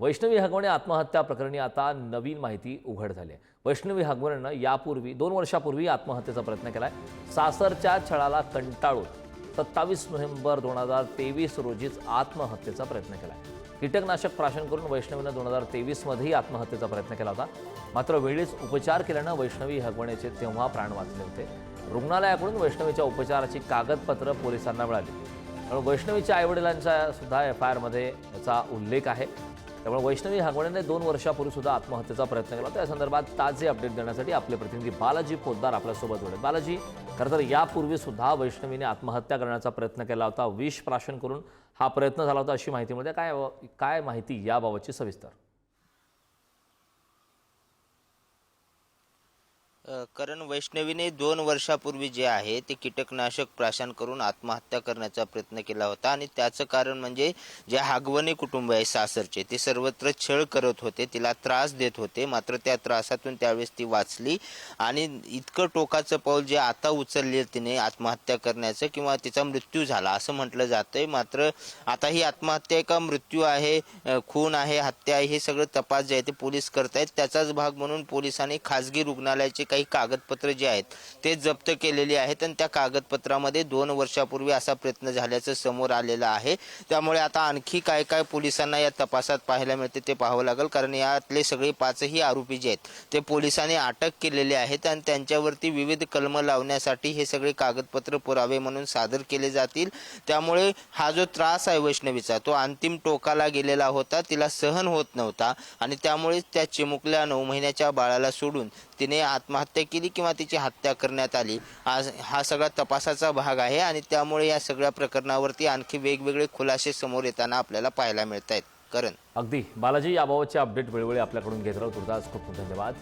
वैष्णवी हगवणे आत्महत्या प्रकरणी आता नवीन माहिती उघड झाली आहे. वैष्णवी हगवणेनं यापूर्वी दोन वर्षापूर्वी आत्महत्येचा प्रयत्न केला आहे सासरच्या छळाला कंटाळून सत्तावीस नोव्हेंबर दोन हजार तेवीस रोजीच आत्महत्येचा प्रयत्न केला आहे कीटकनाशक प्राशन करून वैष्णवीनं दोन हजार तेवीसमध्येही आत्महत्येचा प्रयत्न केला होता. मात्र वेळीच उपचार केल्यानं वैष्णवी हगवणेचे तेव्हा प्राण वाचले होते. रुग्णालयाकडून वैष्णवीच्या उपचाराची कागदपत्र पोलिसांना मिळाली. वैष्णवीच्या आईवडिलांच्या सुद्धा एफ आय आरमध्ये याचा उल्लेख आहे. त्यामुळे वैष्णवी हागवणेने दोन वर्षापूर्वी सुद्धा आत्महत्येचा प्रयत्न केला. होता संदर्भात ताजे अपडेट देण्यासाठी आपले प्रतिनिधी बालाजी पोद्दार आपल्यासोबत जोडले बालाजी खरं तर यापूर्वी सुद्धा वैष्णवीने आत्महत्या करण्याचा प्रयत्न केला होता. विष प्राशन करून हा प्रयत्न झाला होता अशी माहिती मिळते. काय काय माहिती याबाबतची सविस्तर? कारण वैष्णवीने दोन वर्षापूर्वी जे आहे ते कीटकनाशक प्राशन करून आत्महत्या करण्याचा प्रयत्न केला होता आणि त्याचं कारण म्हणजे जे हागवणे कुटुंब आहे सासरचे ते सर्वत्र छळ करत होते तिला त्रास देत होते. मात्र त्या त्रासातून त्यावेळेस ती वाचली आणि इतकं टोकाचं पाऊल जे आता उचलले तिने आत्महत्या करण्याचं किंवा तिचा मृत्यू झाला असं म्हटलं जातंय. मात्र आता ही आत्महत्या का मृत्यू आहे खून आहे हत्या आहे हे सगळं तपास जे आहे ते पोलीस करतायत. त्याचाच भाग म्हणून पोलिसांनी खाजगी रुग्णालयाचे काही कागदपत्र जे आहेत ते जप्त केलेली आहेत आणि त्या कागदपत्रामध्ये दोन वर्षापूर्वी असा प्रयत्न झाल्याचं समोर आलेलं आहे. त्यामुळे आता आणखी काय काय पोलिसांना या तपासात पाहायला मिळते ते पाहावं लागेल. कारण यातले सगळे पाचही आरोपी जे आहेत ते पोलिसांनी अटक केलेले आहेत आणि त्यांच्यावरती विविध कलम लावण्यासाठी हे सगळे कागदपत्र पुरावे म्हणून सादर केले जातील. त्यामुळे हा जो त्रास आहे वैष्णवीचा तो अंतिम टोकाला गेलेला होता. तिला सहन होत नव्हता आणि त्यामुळे त्या चिमुकल्या नऊ महिन्याच्या बाळाला सोडून तिने आत्महत्या हत्या केली किंवा तिची हत्या करण्यात आली आज हा सगळा तपासाचा भाग आहे आणि त्यामुळे या सगळ्या प्रकरणावरती आणखी वेगवेगळे खुलासे समोर येताना आपल्याला पाहायला मिळत आहेत करण. अगदी. बालाजी याबाबतचे अपडेट वेळोवेळी आपल्याकडून घेत राहू. तुर्तास खूप खूप धन्यवाद.